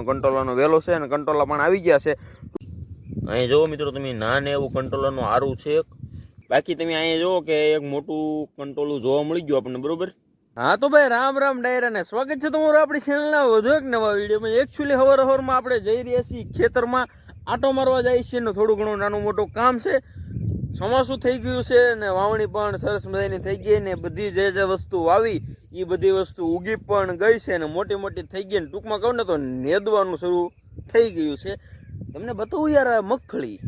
મજાનો કંટ્રોલરનો વેલો છે અને કંટ્રોલર પણ આવી ગયા છે. અહીં જુઓ મિત્રો તમે નાને એવું કંટ્રોલરનું આરું છે બાકી તમે અહીંયા જુઓ કે એક મોટું કંટ્રોલું જોવા મળી ગયું આપણને બરોબર? હા તો ભાઈ રામ રામ ડાયરા અને સ્વાગત છે તમારું આપણી ચેનલના વધુ એક નવા વિડીયોમાં એકચ્યુઅલી હવાર હવારમાં આપણે જઈ રહ્યા છીએ ખેતરમાં. આટો મારવા જાય છે ને થોડું ઘણું નાનું મોટું કામ છે. ચોમાસું થઈ ગયું છે ને વાવણી પણ સરસ મજાની થઈ ગઈ ને બધી જે જે વસ્તુ વાવી એ બધી વસ્તુ ઉગી પણ ગઈ છે અને મોટી મોટી થઈ ગઈ ટૂંકમાં કહું ને તો નેદવાનું શરૂ થઈ ગયું છે. તમને બતાવું યાર આ મગફળી.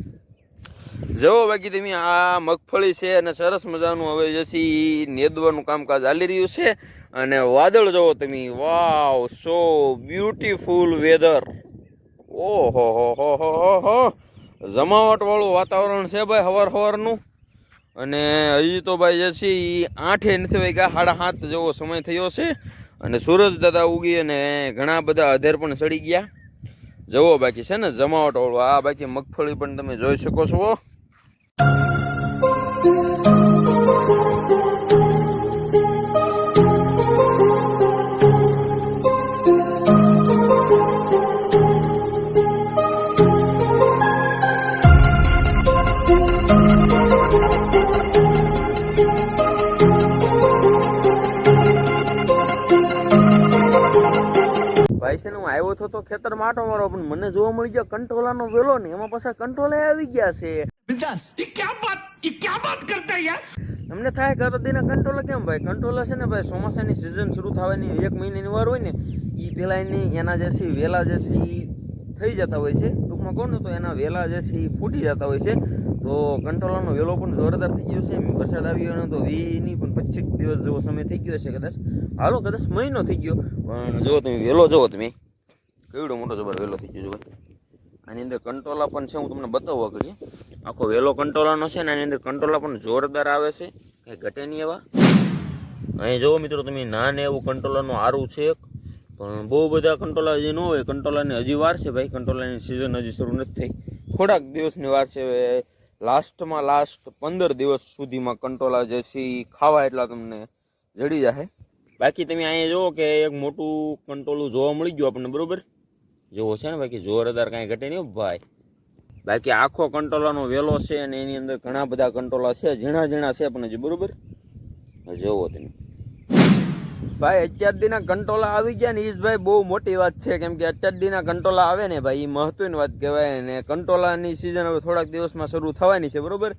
જો બાકી તમે, આ મગફળી છે અને સરસ મજાનું હવે જસી નેદવાનું કામકાજ ચાલી રહ્યું છે. અને વાદળ જોવો તમે, વાવ સો બ્યુટીફુલ વેધર ઓહો, હો હો હો હો જમાવટ વાળું વાતાવરણ છે ભાઈ હવાર હવારનું. અને હજી તો ભાઈ જે છે એ આઠે નથી વાગ્યા, સાડા સાત જેવો સમય થયો છે. અને સૂરજ દાદા ઉગી અને ઘણા બધા અધેર પણ ચડી ગયા. જવો બાકી છે ને જમાવટ ઓળવા આ બાકી મગફળી પણ તમે જોઈ શકો છો. છે હું આવ્યો હતો તો ખેતર માટો મારો પણ મને જોવા મળી ગયો કંટોલાનો વેલો ને એમાં પાછા કંટ્રોલે આવી ગયા છે. અમને થાય કે દીના કંટ્રોલ કેમ ભાઈ? કંટ્રોલ છે ને ભાઈ ચોમાસાની સિઝન શરૂ થવાની એક મહિનાની વાર હોય ને એ પેલા એની એના જે છે વેલા જે છે થઈ જતા હોય છે. ટૂંકમાં કહું ને તો એના વેલા જે છે એ ફૂટી જતા હોય છે. તો કંટ્રોલરનો વેલો પણ જોરદાર થઈ ગયો છે. વરસાદ આવ્યો એનો તો એની પણ પચીસ દિવસ જેવો સમય થઈ ગયો છે કદાચ. હાલો કદાચ મહિનો થઈ ગયો. પણ જો તમે વેલો જુઓ તમે. કેવડો મોટો જબર વેલો થઈ ગયો ભાઈ આની અંદર કંટ્રોલા પણ છે, હું તમને બતાવવા કરીએ આખો વેલો કંટ્રોલાનો છે ને આની અંદર કંટ્રોલા પણ જોરદાર આવે છે, કંઈ ઘટે નહીં એવા. અહીં જુઓ મિત્રો તમે, નાને એવું કંટ્રોલરનું આરું છે એક. પણ બહુ બધા કંટ્રોલા હજી ન હોય કંટ્રોલાની હજી વાર છે ભાઈ કંટ્રોલાની સિઝન હજી શરૂ નથી થઈ. થોડાક દિવસની વાર છે લાસ્ટમાં લાસ્ટ પંદર દિવસ સુધીમાં કંટ્રોલા જે છે એ ખાવા એટલા તમને જડી જાય બાકી તમે અહીંયા જુઓ કે એક મોટું કંટ્રોલું જોવા મળી ગયું આપણને, બરોબર? જેવો છે ને, બાકી જોરદાર કાંઈ ઘટે નહીં ભાઈ. બાકી આખો કંટોલાનો વેલો છે અને એની અંદર ઘણા બધા કંટોલા છે, ઝીણા ઝીણા છે પણ હજી, બરોબર? જોવો તમે. ભાઈ, અત્યાર દીના કંટોલા આવી ગયા ને એ ભાઈ બહુ મોટી વાત છે. કેમ કે અત્યાર દીના કંટોલા આવે ને ભાઈ એ મહત્વની વાત કહેવાય ને, કંટ્રોલાની સિઝન હવે થોડાક દિવસમાં શરૂ થવાની છે, બરોબર?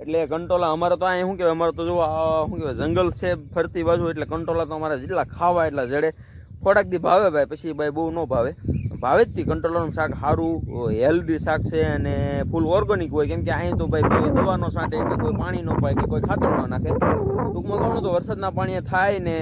એટલે કંટ્રોલા અમારે તો અહીંયા શું કહેવાય, અમારે તો જો શું કહેવાય, જંગલ છે ફરતી બાજુ, એટલે કંટ્રોલા તો અમારે જેટલા ખાવા એટલા જડે. થોડાક દી ભાવે ભાઈ, પછી ભાઈ બહુ ન ભાવે. ભાવેતથી કંટ્રોલરનું શાક સારું હેલ્ધી શાક છે અને ફૂલ ઓર્ગેનિક હોય. કેમ કે અહીં તો ભાઈ કોઈ દવાનો સાંટે કે કોઈ પાણી ન પાય કે કોઈ ખાતર ન નાખે. ટૂંકમાં કહું તો વરસાદના પાણી થાય ને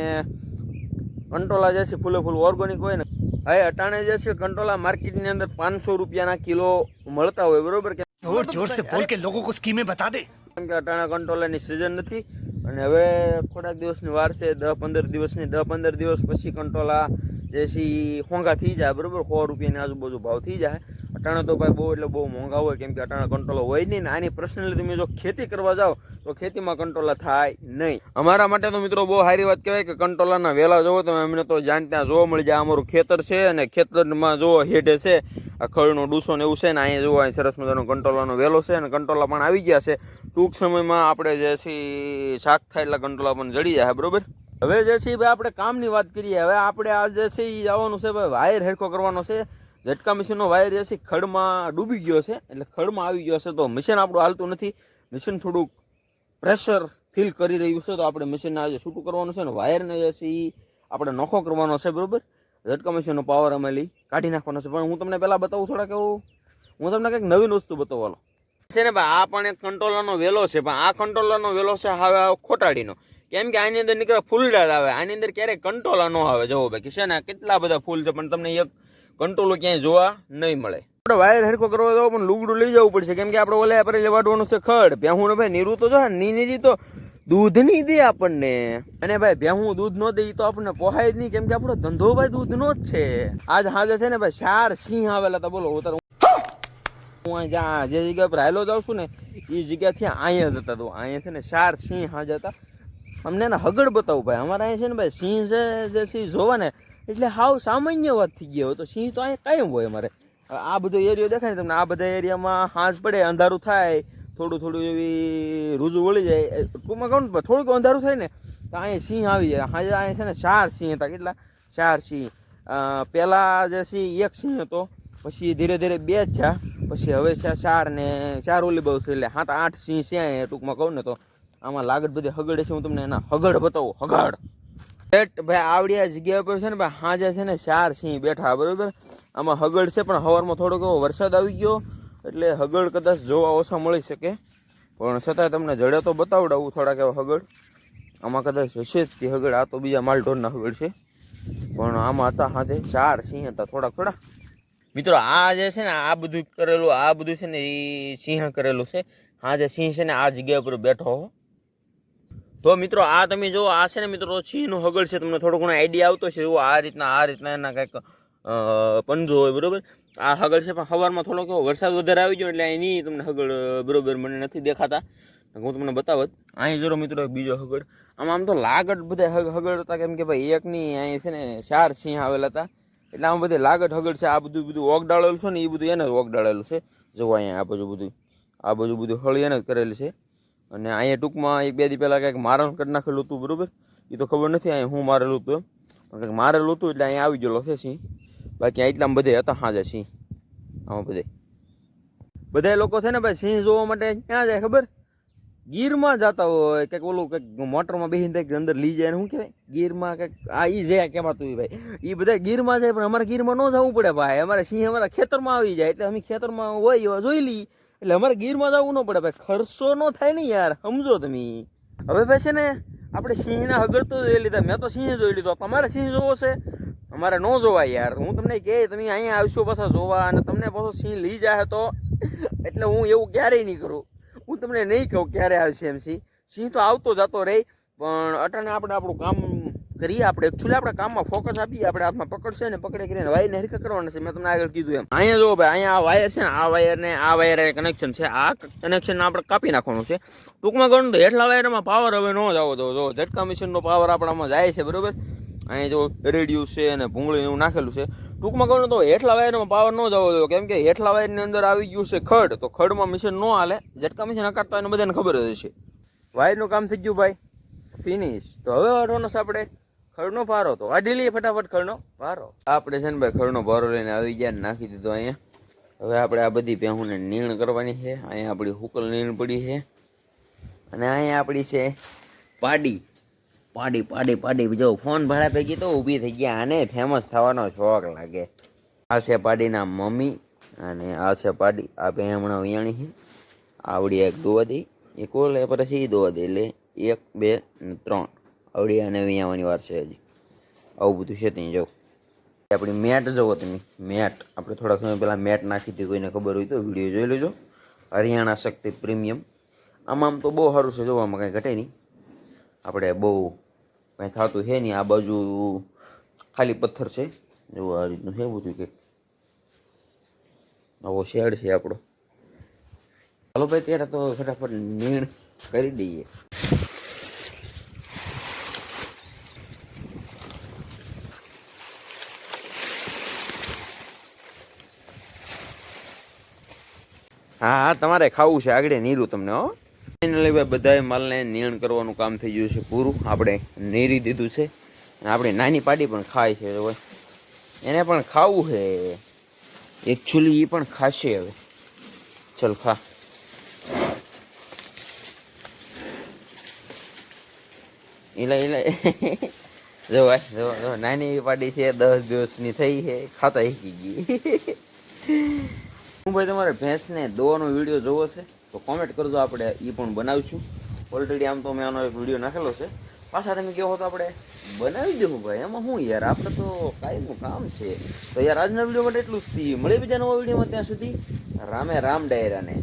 કંટ્રોલા જે છે ફૂલે ફૂલ ઓર્ગેનિક હોય ને. હવે અટાણે જે છે કંટ્રોલા માર્કેટની અંદર પાંચસો રૂપિયાના કિલો મળતા હોય બરોબર કે જોર જોર સે બોલ કે લોકો કો સ્કીમે બતા દે. કેમ કે અટાણા કંટ્રોલાની સિઝન નથી અને હવે થોડાક દિવસની વાર છે દસ પંદર દિવસની દસ પંદર દિવસ પછી કંટ્રોલા જે હોંગા થઈ જાય, બરાબર? સો રૂપિયાની આજુબાજુ ભાવ થઈ જાય. અટાણા તો ભાઈ બહુ એટલે બહુ મોંઘા હોય, કેમ કે અટાણા કંટ્રોલ હોય નહીં ને આની પર્સનલી તમે જો ખેતી કરવા જાઓ, તો ખેતીમાં કંટ્રોલા થાય નહીં. અમારા માટે તો મિત્રો બહુ સારી વાત કહેવાય કે કંટ્રોલાના વહેલા જોવો તો અમને તો જાણ ત્યાં જોવા મળી જાય, અમારું ખેતર છે અને ખેતરમાં જોવો હેઠે છે. આ ખળનો ડૂસો ને એવું છે ને અહીંયા જોવો, અહીં સરસ મજાનો કંટ્રોલાનો વેલો છે અને કંટ્રોલા પણ આવી ગયા છે. ટૂંક સમયમાં આપણે જે છે શાક થાય એટલા કંટ્રોલા પણ જડી જાય બરોબર? હવે જે છે ભાઈ આપણે કામની વાત કરીએ. હવે આપણે આ જે છે એ આવવાનું છે ભાઈ વાયર હેરખો કરવાનો છે. ઝટકા મશીનનો વાયર જે છે ખડમાં ડૂબી ગયો છે. એટલે ખડમાં આવી ગયો છે તો મશીન આપણું હાલતું નથી. મશીન થોડુંક પ્રેશર ફીલ કરી રહ્યું છે તો આપણે મશીનને આજે છૂટું કરવાનું છે ને વાયરને જે છે એ આપણે નોખો કરવાનો છે, બરાબર? ઝટકા મશીનનો પાવર અમે લઈ કાઢી નાખવાનો છે. પણ હું તમને પહેલાં બતાવું થોડાક એવું. હું તમને કંઈક નવીન વસ્તુ બતાવવાનો છે ને ભાઈ, આ પણ એક કંટ્રોલરનો વેલો છે. પણ આ કંટ્રોલરનો વેલો છે હવે ખોટાડીનો. કેમ કે આની અંદર નીકળે ફૂલડાળ આવે. આની અંદર ક્યારેય કંટ્રોલર ન આવે. જવો છે ને કેટલા બધા ફૂલ છે, પણ તમને એક કંટ્રોલો ક્યાંય જોવા નહીં મળે. આપણે વાયર હરખો કરવા તો પણ લુગડું લઈ જવું પડશે. કેમ કે આપણે ઓલે આપણે લેવાડવાનું છે ખડ. ભેહું ભાઈ, નીરું તો જો ની તો દૂધ નહીં દે આપણને. અને ભાઈ, ભેહું દૂધ ન દે એ તો આપણને પોહાય જ નહીં. કેમ કે આપણો ધંધો ભાઈ દૂધનો જ છે. આજ હાજર છે ને ભાઈ, ચાર સિંહ આવેલા હતા. બોલો, ઉતાર હું જ્યાં જે જગ્યા પર હાલો જાઉં છું ને એ જગ્યાથી અહીંયા જ હતા. તો અહીંયા છે ને ચાર સિંહ હાજર હતા. અમને એને હગડ બતાવું ભાઈ. અમારે અહીંયા છે ને ભાઈ સિંહ છે, જે સિંહ જોવા ને, એટલે હાવ સામાન્ય વાત થઈ ગઈ હોય તો. સિંહ તો અહીંયા કાયમ હોય અમારે. આ બધો એરિયો દેખાય તમને, આ બધા એરિયામાં હાંજ પડે, અંધારું થાય, થોડું થોડું એવી રૂજુ વળી જાય. ટૂંકમાં કહું ને થોડુંક અંધારું થાય ને, તો અહીંયા સિંહ આવી જાય. હાજર અહીંયા છે ને ચાર સિંહ હતા, કેટલા? ચાર સિંહ. પહેલાં જે સિંહ એક સિંહ હતો, પછી ધીરે ધીરે બે જ છે પછી હવે છે ચાર ને, ચાર ઓલી બહુ છે, એટલે સાત આઠ સિંહ છે ટૂંકમાં કહું ને તો. આમાં લાગત બધી હગડે છે, હું તમને એના હગડ બતાવું, હગડ. એટ ભાઈ આવડી આ જગ્યા ઉપર છે ને, ભાઈ, હાજે છે ને, ચાર સિંહ બેઠા, બરોબર? આમાં હગડ છે, પણ હવારમાં થોડોક એવો વરસાદ આવી ગયો, એટલે હગડ કદાચ જોવા ઓછા મળી શકે. પણ છતાંય તમને જડે તો બતાવડાવું થોડાક એવો હગડ. આમાં કદાચ હશે જ તે હગડ, આ તો બીજા માલઢોરના હગડ છે. પણ આમાં હતા હાથે ચાર સિંહ હતા, થોડાક થોડા મિત્રો, આ જે છે ને, આ બધું કરેલું, આ બધું છે ને એ સિંહ કરેલું છે. હા જે સિંહ છે ને, આ જગ્યા ઉપર બેઠો હો. તો મિત્રો, આ તમે જો, આ છે ને મિત્રો, સિંહનો હગડ છે. તમને થોડો ઘણો આઈડિયા આવતો છે જો આ રીતના આ રીતના એના કંઈક પંજો હોય, બરાબર? આ હગળ છે, પણ સવારમાં થોડોક એવો વરસાદ વધારે આવી ગયો, એટલે એની તમને હગડ બરોબર, મને નથી દેખાતા. હું તમને બતાવત. અહીં જોડો મિત્રો બીજો હગડ આમ આમ તો લાગટ બધા હગ હગડ હતા, કેમ કે ભાઈ એકની અહીં છે ને ચાર સિંહ આવેલા હતા. એટલે આમ બધે લાગટ હગડ છે. આ બધું બધું ઓગડાળેલું છે ને એ બધું એને ઓગડાળેલું છે. જોવા અહીંયા આ બાજુ બધું, આ બાજુ બધું હળી એને જ કરેલી છે. અને અહીંયા ટૂંકમાં એક બે દી પહેલાં કંઈક મારણ કરી નાખેલું હતું, બરાબર? એ તો ખબર નથી અહીંયા હું મારેલું હતું એમ. કંઈક મારેલું હતું એટલે અહીંયા આવી ગયેલો છે સિંહ. બાકી એટલામાં બધે હતા હાજે સિંહ. આમાં બધે. બધા લોકો છે ને ભાઈ, સિંહ જોવા માટે ક્યાં જાય ખબર? ગીરમાં જતા હોય, કંઈક ઓલું કંઈક મોટરમાં બેસીને કંઈક અંદર લઈ જાય શું કહેવાય? ગીરમાં કંઈક, આ ઈ જાય કહેવાતું હોય ભાઈ. એ બધા ગીરમાં જાય, પણ અમારે ગીરમાં ન જવું પડે ભાઈ. અમારે સિંહ અમારા ખેતરમાં આવી જાય, એટલે અમે ખેતરમાં હોય એવા જોઈ લઈ એટલે અમારે ગીરમાં જવું ન પડે ભાઈ. ખર્ચો ન થાય ને યાર, સમજો તમે. હવે ભાઈ છે ને, આપણે સિંહના હગર તો જોઈ લીધા. મેં તો સિંહ જોઈ લીધો. તમારે સિંહ જોવો છે. અમારે ન જોવા યાર. હું તમને કહે, તમે અહીંયા આવશો પાછા જોવા અને તમને પાછો સિંહ લઈ જાય તો. એટલે હું એવું ક્યારેય નહીં કરું. હું તમને નહીં કહું ક્યારે આવશે એમ સિંહ. સિંહ તો આવતો જતો રહે, પણ અટાણે આપણે આપણું કામ કરીએ આપણે. એકચ્યુઅલી આપણે કામમાં ફોકસ આપીએ, આપણે હાથમાં પકડશે ને પકડે કરીને વાયરને હરખા કરવાના છે. મેં તમને આગળ કીધું એમ. અહીંયા જો ભાઈ, અહીંયા આ વાયર છે ને, આ વાયર ને, આ વાયર કનેક્શન છે. આ કનેક્શન આપણે કાપી નાખવાનું છે. ટૂંકમાં ગણું તો હેઠલા વાયરમાં પાવર હવે ન જ આવો તો જો ઝટકા મશીનનો પાવર આપણામાં જાય છે, બરોબર? અહીંયા જો રેડિયું છે અને ભૂંગળી એવું નાખેલું છે. ટૂંકમાં કહું તો હેઠલા વાયરમાં પાવર ન જવો જોઈએ કેમ કે હેઠલા વાયરની અંદર આવી ગયું છે ખડ, તો ખડમાં મિશન ન હાલે. ઝટકા મિશન હકારતા એને બધાને ખબર જ છે વાયરનું કામ થઈ ગયું ભાઈ. ફિનિશ તો હવે છે આપણે. ખડનો ભારો તો કાઢી લઈએ ફટાફટ ખરનો ભારો. આપણે છે ને ભાઈ ખરનો ભારો લઈને આવી ગયા નાખી દીધો અહીંયા. હવે આપણે આ બધી ભેહુંને નીણ કરવાની છે. અહીંયા આપણી હુકલ નીણ પડી છે. અને અહીંયા આપણી છે પાડી. પાડી પાડી પાડી. જો ફોન ભાડા પૈકી તો ઊભી થઈ ગયા. આને ફેમસ થવાનો શોખ લાગે. આ છે પાડીના મમ્મી અને આ છે પાડી. આ બે હમણાં વિયાણી છે. આવડી એક દોવા દઈ એક ઓલે, પછી દોવા દઈ એટલે એક, બે ત્રણ. આવડી અને વિયાવાની વાર છે હજી. આવું બધું છે ત્યાં જાઉં આપણી મેટ જુઓ તમે, મેટ. આપણે થોડાક સમય પહેલાં મેટ નાખી હતી, કોઈને ખબર હોય તો વીડિયો જોઈ લેજો. હરિયાણા શક્તિ પ્રીમિયમ. આમાં આમ તો બહુ સારું છે, જોવામાં કાંઈ ઘટે નહીં. આપણે બહુ કાંઈ થતું છે નહીં. આ બાજુ ખાલી પથ્થર છે. જો આ રીતનું છે બધું કે આવો શેડ છે આપણો. ચાલો ભાઈ, ત્યારે તો ફટાફટ નીણ કરી દઈએ. હા હા, તમારે ખાવું છે આગળ નીરું તમને, હો. ફાઇનલી ભાઈ, બધાએ માલને નીણ કરવાનું કામ થઈ ગયું છે પૂરું. આપણે નીરી દીધું છે. અને આપણી નાની પાડી પણ ખાય છે હવે. એને પણ ખાવું છે. એકચ્યુઅલી એ પણ ખાશે હવે. ચલ, ખા. એલા એલા જો ભાઈ, જો જો, નાની પાડી છે, દસ દિવસની થઈ છે, ખાતા શીખી ગઈ. ભાઈ તમારે ભેંસને દોવાનો વીડિયો જોવો છે, તો કોમેન્ટ કરજો આપણે એ પણ બનાવીશું. ઓલરેડી આમ તો મેં આનો એક વીડિયો નાખેલો છે. પાછા તમે કહો તો આપણે બનાવી દઉં ભાઈ, એમાં શું યાર, આપણે તો કાયમનું કામ છે. તો યાર, આજના વીડિયો માટે એટલું જ. મળે બીજા નવા વિડીયોમાં ત્યાં સુધી. રામે રામ ડાયરાને.